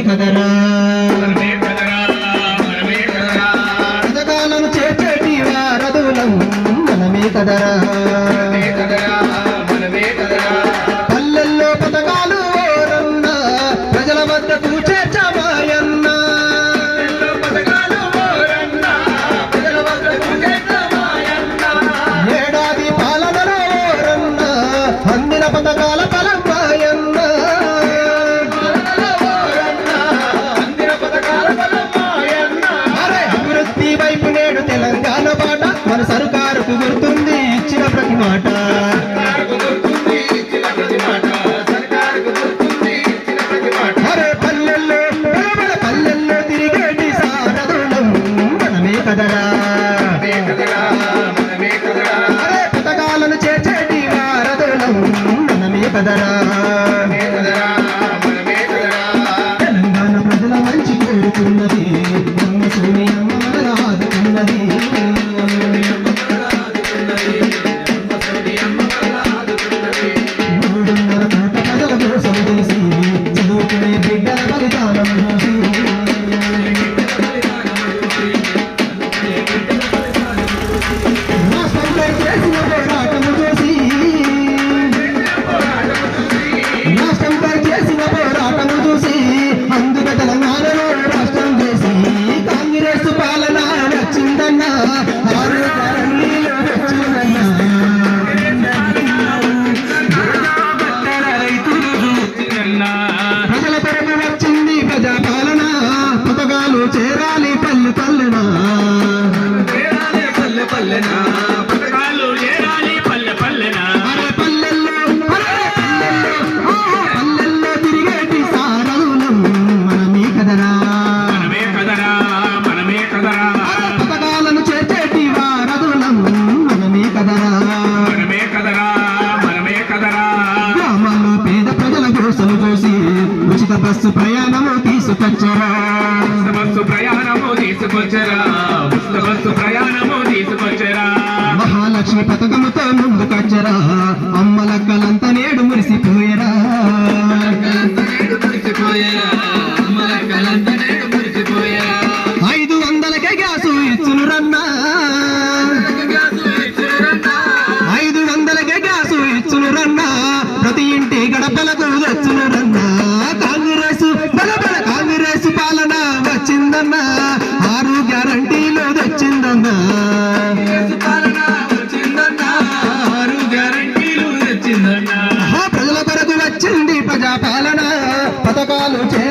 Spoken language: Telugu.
కదరా. పల్లెల్లో పథకాలు ఓరన్నా ప్రజల వద్దకు చేర్చమాయన్నా. ఏడాది పాలనలో ఓరన్నా అందిన పథకాల ఫలం కదరా తెలంగాణ ప్రజల మంచి కోరుతున్నది entera. బస్సు ప్రయాణము తీసుకొచ్చరా? బస్సు ప్రయాణము తీసుకొచ్చరా? బస్సు ప్రయాణము తీసుకొచ్చరా? మహాలక్ష్మి పథకముతో ముందుకొచ్చరా? అమ్మలక్కలంత నేడు మురిసిపోయరా? ఐదు వందలకే గ్యాసు ఇచ్చును రన్నా ఐదు వందలకే గ్యాసు ఇచ్చును రన్నా పాలన పథకాలు చే